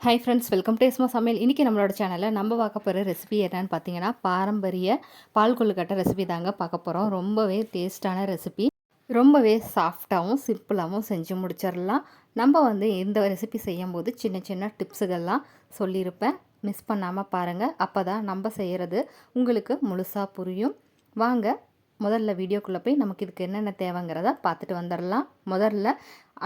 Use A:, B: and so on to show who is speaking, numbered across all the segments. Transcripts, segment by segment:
A: Hi friends welcome to Esma Samayal இன்றைக்கி நம்மளோட சேனலில் நம்ம பார்க்க போகிற ரெசிபி என்னன்னு பார்த்தீங்கன்னா பாரம்பரிய பால் கொள்ளுக்கட்டை ரெசிபி தாங்க பார்க்க போகிறோம் ரொம்பவே டேஸ்டான ரெசிபி ரொம்பவே சாஃப்டாகவும் சிம்பிளாகவும் செஞ்சு முடிச்சிடலாம். நம்ம வந்து இந்த ரெசிபி செய்யும்போது சின்ன சின்ன டிப்ஸுகள்லாம் சொல்லியிருப்பேன். மிஸ் பண்ணாமல் பாருங்கள் அப்போ தான் நம்ம செய்கிறது உங்களுக்கு முழுசாக புரியும். வாங்க முதல்ல வீடியோக்குள்ளே போய் நமக்கு இதுக்கு என்னென்ன தேவைங்கிறத பார்த்துட்டு வந்துடலாம். முதல்ல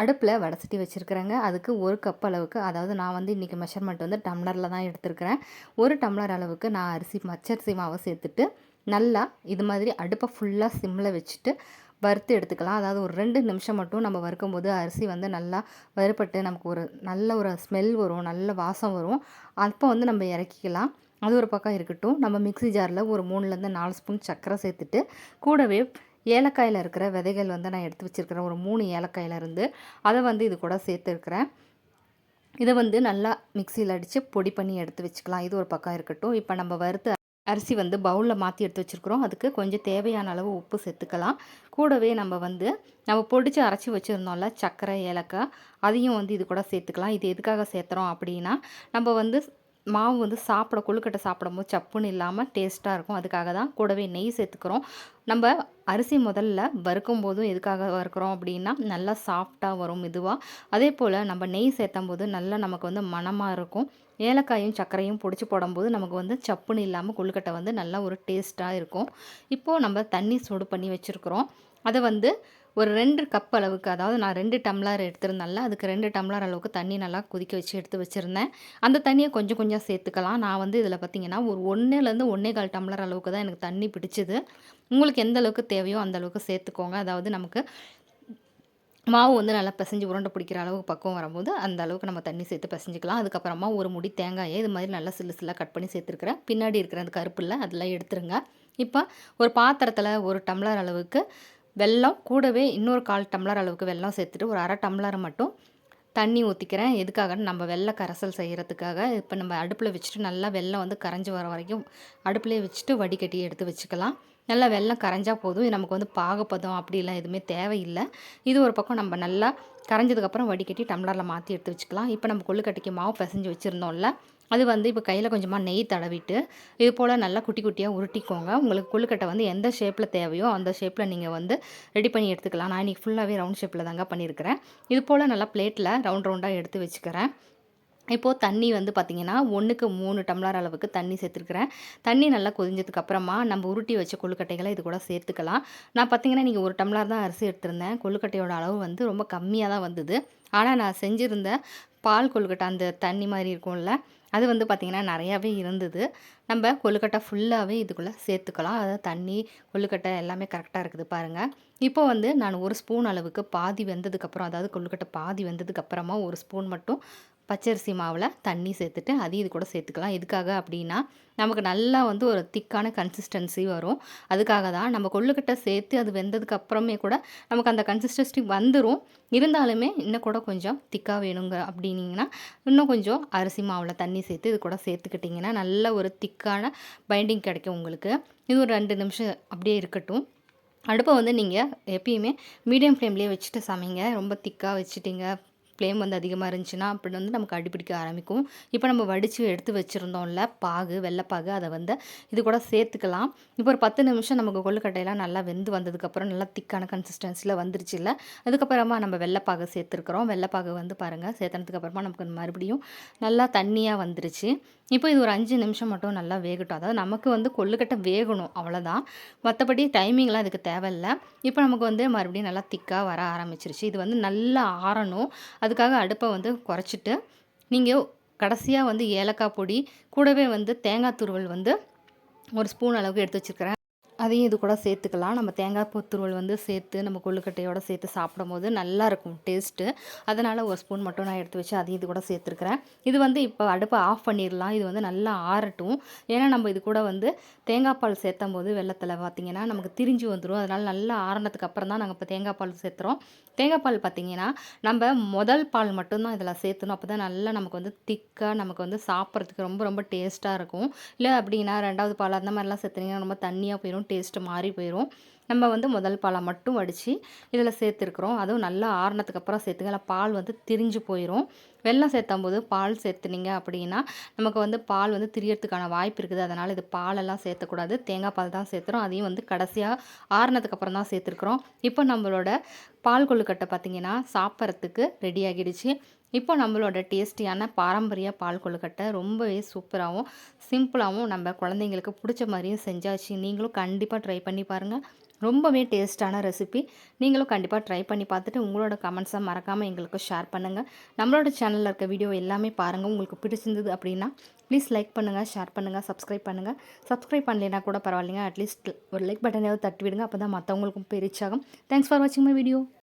A: அடுப்பில் வடசட்டி வச்சுருக்குறேங்க. அதுக்கு ஒரு கப் அளவுக்கு அதாவது நான் வந்து இன்றைக்கி மெஷர்மெண்ட் வந்து டம்ளரில் தான் எடுத்துருக்கிறேன். ஒரு டம்ளர் அளவுக்கு நான் அரிசி மச்சரிசி மாவை சேர்த்துட்டு நல்லா இது மாதிரி அடுப்பை ஃபுல்லாக சிம்மில் வச்சுட்டு வறுத்து எடுத்துக்கலாம். அதாவது ஒரு ரெண்டு நிமிஷம் மட்டும் நம்ம வறுக்கும்போது அரிசி வந்து நல்லா வறுபட்டு நமக்கு ஒரு நல்ல ஒரு ஸ்மெல் வரும் நல்ல வாசம் வரும். அப்போ வந்து நம்ம இறக்கிக்கலாம். அது ஒரு பக்கம் இருக்கட்டும். நம்ம மிக்சி ஜாரில் ஒரு மூணுலேருந்து நாலு ஸ்பூன் சர்க்கரை சேர்த்துட்டு கூடவே ஏலக்காயில் இருக்கிற விதைகள் வந்து நான் எடுத்து வச்சுருக்கிறேன். ஒரு மூணு ஏலக்காயில் இருந்து அதை வந்து இது கூட சேர்த்துருக்குறேன். இதை வந்து நல்லா மிக்சியில் அடித்து பொடி பண்ணி எடுத்து வச்சுக்கலாம். இது ஒரு பக்கம் இருக்கட்டும். இப்போ நம்ம வறுத்து அரிசி வந்து பவுலில் மாற்றி எடுத்து வச்சுருக்குறோம். அதுக்கு கொஞ்சம் தேவையான அளவு உப்பு சேர்த்துக்கலாம். கூடவே நம்ம வந்து நம்ம பொடிச்சு அரைச்சி வச்சுருந்தோம்ல சர்க்கரை ஏலக்காய் அதையும் வந்து இது கூட சேர்த்துக்கலாம். இது எதுக்காக சேர்த்துறோம் அப்படின்னா நம்ம வந்து மாவு வந்து சாப்பிட கொழுக்கட்டை சாப்பிடும்போது சப்புன்னு இல்லாமல் டேஸ்ட்டாக இருக்கும். அதுக்காக தான் கூடவே நெய் சேர்த்துக்கிறோம். நம்ம அரிசி முதல்ல வறுக்கும் போதும் எதுக்காக வறுக்கிறோம் அப்படின்னா நல்லா சாஃப்டாக வரும் மெதுவாக அதே போல் நம்ம நெய் சேர்த்தும் போது நல்லா நமக்கு வந்து மணமாக இருக்கும். ஏலக்காயும் சர்க்கரையும் பிடிச்சி போடும்போது நமக்கு வந்து சப்புன்னு இல்லாமல் கொழுக்கட்டை வந்து நல்லா ஒரு டேஸ்ட்டாக இருக்கும். இப்போது நம்ம தண்ணி சூடு பண்ணி வச்சுருக்குறோம். அதை வந்து ஒரு ரெண்டு கப் அளவுக்கு அதாவது நான் ரெண்டு டம்ளர் எடுத்திருந்தேன்ல அதுக்கு ரெண்டு டம்ளர் அளவுக்கு தண்ணி நல்லா கொதிக்க வச்சு எடுத்து வச்சுருந்தேன். அந்த தண்ணியை கொஞ்சம் கொஞ்சம் சேர்த்துக்கலாம். நான் வந்து இதில் பார்த்திங்கன்னா ஒரு ஒன்றுலேருந்து ஒன்றே கால் டம்ளர் அளவுக்கு தான் எனக்கு தண்ணி பிடிச்சிது. உங்களுக்கு எந்த அளவுக்கு தேவையோ அந்த அளவுக்கு சேர்த்துக்கோங்க. அதாவது நமக்கு மாவு வந்து நல்லா பிசைஞ்சு உருண்டை பிடிக்கிற அளவுக்கு பக்குவம் வரும்போது அந்த அளவுக்கு நம்ம தண்ணி சேர்த்து பிசைஞ்சிக்கலாம். அதுக்கப்புறமா ஒரு முடி தேங்காயை இது மாதிரி நல்லா சில்லு சில்லாக கட் பண்ணி சேர்த்துருக்குறேன். பின்னாடி இருக்கிற அந்த கருப்பில் அதெல்லாம் எடுத்துருங்க. இப்போ ஒரு பாத்திரத்தில் ஒரு டம்ளர் அளவுக்கு வெல்லம் கூடவே இன்னொரு கால் டம்ளர் அளவுக்கு வெல்லம் சேர்த்துட்டு ஒரு அரை டம்ளரை மட்டும் தண்ணி ஊற்றிக்கிறேன் எதுக்காகன்னு நம்ம வெள்ளை கரைசல் செய்கிறதுக்காக இப்போ நம்ம அடுப்பில் வச்சுட்டு நல்லா வெள்ளம் வந்து கரைஞ்சி வர வரைக்கும் அடுப்புலேயே வச்சுட்டு வடிகட்டி எடுத்து வச்சுக்கலாம். நல்லா வெள்ளம் கரைஞ்சால் போதும். நமக்கு வந்து பாகப்பதம் அப்படிலாம் எதுவுமே தேவையில்லை. இது ஒரு பக்கம் நம்ம நல்லா கரைஞ்சதுக்கப்புறம் வடிகட்டி டம்ளரில் மாற்றி எடுத்து வச்சுக்கலாம். இப்போ நம்ம கொள்ளுக்கட்டைக்கு மாவு பிசைஞ்சு வச்சுருந்தோம்ல அது வந்து இப்போ கையில் கொஞ்சமாக நெய் தடவிட்டு இது போல் நல்லா குட்டி குட்டியாக உருட்டிக்கோங்க. உங்களுக்கு கொழுக்கட்டை வந்து எந்த ஷேப்பில் தேவையோ அந்த ஷேப்பில் நீங்கள் வந்து ரெடி பண்ணி எடுத்துக்கலாம். நான் இன்றைக்கி ஃபுல்லாகவே ரவுண்ட் ஷேப்பில் தாங்க பண்ணியிருக்கிறேன். இது போல் நல்லா பிளேட்டில் ரவுண்ட் ரவுண்டாக எடுத்து வச்சுக்கிறேன். இப்போது தண்ணி வந்து பார்த்திங்கன்னா ஒன்றுக்கு மூணு டம்ளர் அளவுக்கு தண்ணி சேர்த்துருக்குறேன். தண்ணி நல்லா கொதிஞ்சதுக்கப்புறமா நம்ம உருட்டி வச்ச கொழுக்கட்டைகளை இது கூட சேர்த்துக்கலாம். நான் பார்த்திங்கன்னா நீங்கள் ஒரு டம்ளர் தான் அரிசி எடுத்திருந்தேன். கொழுக்கட்டையோட அளவு வந்து ரொம்ப கம்மியாக தான் வந்தது. ஆனால் நான் செஞ்சுருந்த பால் கொழுக்கட்டை அந்த தண்ணி மாதிரி இருக்கும்ல அது வந்து பார்த்திங்கன்னா நிறையாவே இருந்தது. நம்ம கொழுக்கட்டை ஃபுல்லாகவே இதுக்குள்ளே சேர்த்துக்கலாம். அதாவது தண்ணி கொழுக்கட்டை எல்லாமே கரெக்டாக இருக்குது பாருங்கள் இப்போ வந்து நான் ஒரு ஸ்பூன் அளவுக்கு பாதி வெந்ததுக்கப்புறம் அதாவது கொழுக்கட்டை பாதி வெந்ததுக்கப்புறமா ஒரு ஸ்பூன் மட்டும் பச்சரிசி மாவில் தண்ணி சேர்த்துட்டு அதையும் இது கூட சேர்த்துக்கலாம். எதுக்காக அப்படின்னா நமக்கு நல்லா வந்து ஒரு திக்கான கன்சிஸ்டன்சி வரும். அதுக்காக தான் நம்ம கொள்ளுக்கிட்ட சேர்த்து அது வெந்ததுக்கு அப்புறமே கூட நமக்கு அந்த கன்சிஸ்டன்சி வந்துடும் இருந்தாலுமே இன்னும் கூட கொஞ்சம் திக்காக வேணுங்க அப்படின்னீங்கன்னா இன்னும் கொஞ்சம் அரிசி மாவில் தண்ணி சேர்த்து இது கூட சேர்த்துக்கிட்டிங்கன்னா நல்ல ஒரு திக்கான பைண்டிங் கிடைக்கும் உங்களுக்கு. இது ஒரு ரெண்டு நிமிஷம் அப்படியே இருக்கட்டும். அடுப்பை வந்து நீங்கள் எப்பயுமே மீடியம் ஃப்ளேம்லேயே வச்சுட்டு சமைங்க. ரொம்ப திக்காக வச்சுட்டிங்க ஃப்ளேம் வந்து அதிகமாக இருந்துச்சுன்னா அப்படின்னு வந்து நமக்கு அடிப்பிடிக்க ஆரம்பிக்கும் இப்போ நம்ம வடித்து எடுத்து வச்சுருந்தோம்ல பாகு வெள்ளைப்பாகு அதை வந்து இது கூட சேர்த்துக்கலாம். இப்போ ஒரு பத்து நிமிஷம் நமக்கு கொள்ளுக்கட்டையெல்லாம் நல்லா வெந்து வந்ததுக்கப்புறம் நல்லா திக்கான கன்சிஸ்டன்சியில் வந்துருச்சு இல்லை? அதுக்கப்புறமா நம்ம வெள்ளைப்பாகு சேர்த்துருக்குறோம். வெள்ளைப்பாகு வந்து பாருங்கள் சேர்த்தனதுக்கப்புறமா நமக்கு மறுபடியும் நல்லா தண்ணியாக வந்துருச்சு. இப்போ இது ஒரு அஞ்சு நிமிஷம் மட்டும் நல்லா வேகட்டும். அதாவது நமக்கு வந்து கொள்ளுக்கட்டை வேகணும் அவ்வளோதான் மற்றபடி டைமிங்லாம் இதுக்கு தேவையில்லை. இப்போ நமக்கு வந்து மறுபடியும் நல்லா திக்காக வர ஆரம்பிச்சிருச்சு. இது வந்து நல்லா ஆறணும். அதுக்காக அடுப்பை வந்து குறைச்சிட்டு நீங்கள் கடைசியாக வந்து ஏலக்காய் பொடி கூடவே வந்து தேங்காய் துருவல் வந்து ஒரு ஸ்பூன் அளவுக்கு எடுத்து வச்சுருக்கிறேன். அதையும் இது கூட சேர்த்துக்கலாம். நம்ம தேங்காய் பூத்துருவல் வந்து சேர்த்து நம்ம கொள்ளுக்கட்டையோடு சேர்த்து சாப்பிடும் போது நல்லாயிருக்கும் டேஸ்ட்டு அதனால் ஒரு ஸ்பூன் மட்டும் நான் எடுத்து வச்சு அதையும் இது கூட சேர்த்துருக்குறேன். இது வந்து இப்போ அடுப்பை ஆஃப் பண்ணிடலாம். இது வந்து நல்லா ஆறட்டும். ஏன்னா நம்ம இது கூட வந்து தேங்காய் பால் சேர்த்தும் போது வெள்ளத்தில் பார்த்திங்கன்னா நமக்கு திரிஞ்சு வந்துடும் அதனால் நல்லா ஆறினதுக்கு அப்புறம் தான் நாங்கள் இப்போ தேங்காய் பால் சேர்த்துறோம். தேங்காய் பால் பார்த்திங்கன்னா நம்ம முதல் பால் மட்டும்தான் இதில் சேர்த்தணும். அப்போ தான் நல்லா நமக்கு வந்து திக்காக நமக்கு வந்து சாப்பிட்றதுக்கு ரொம்ப ரொம்ப டேஸ்ட்டாக இருக்கும். இல்லை அப்படின்னா ரெண்டாவது பால் அந்த மாதிரிலாம் சேர்த்துனீங்கன்னா ரொம்ப தண்ணியாக போயிடும் டேஸ்ட்டு மாறி போயிடும் நம்ம வந்து முதல் பாலை மட்டும் வடித்து இதில் சேர்த்துருக்குறோம். அதுவும் நல்லா ஆறுனதுக்கு அப்புறம் சேர்த்துங்க. இல்லை பால் வந்து திரிஞ்சு போயிடும் வெள்ளம் சேர்த்தும் போது பால் சேர்த்துனீங்க அப்படின்னா நமக்கு வந்து பால் வந்து திரியறதுக்கான வாய்ப்பு இருக்குது. அதனால் இது பாலெல்லாம் சேர்த்தக்கூடாது. தேங்காய் பால் தான் சேர்த்துறோம். அதையும் வந்து கடைசியாக ஆறுனதுக்கு அப்புறம் தான் சேர்த்துருக்குறோம். இப்போ நம்மளோட பால் கொழுக்கட்டை பார்த்திங்கன்னா சாப்பிட்றதுக்கு ரெடி ஆகிடுச்சு. இப்போ நம்மளோட டேஸ்டியான பாரம்பரிய பால் கொழுக்கட்டை ரொம்பவே சூப்பராகவும் சிம்பிளாகவும் நம்ம குழந்தைங்களுக்கு பிடிச்ச மாதிரியும் செஞ்சாச்சு. நீங்களும் கண்டிப்பாக ட்ரை பண்ணி பாருங்கள் ரொம்பவே டேஸ்ட்டான ரெசிபி. நீங்களும் கண்டிப்பாக ட்ரை பண்ணி பார்த்துட்டு உங்களோட கமெண்ட்ஸை மறக்காமல் எங்களுக்கு ஷேர் பண்ணுங்கள் நம்மளோட சேனலில் இருக்க வீடியோ எல்லாமே பாருங்கள் உங்களுக்கு பிடிச்சிருந்தது அப்படின்னா ப்ளீஸ் லைக் பண்ணுங்கள் ஷேர் பண்ணுங்கள் சப்ஸ்கிரைப் பண்ணுங்கள் சப்ஸ்கிரைப் பண்ணலைன்னா கூட பரவாயில்லைங்க. அட்லீஸ்ட் ஒரு லைக் பட்டனையாவது தட்டி விடுங்க அப்போ தான் மற்றவங்களுக்கும் பெரிய தேங்க்ஸ் ஃபார் வாட்சிங் மை வீடியோ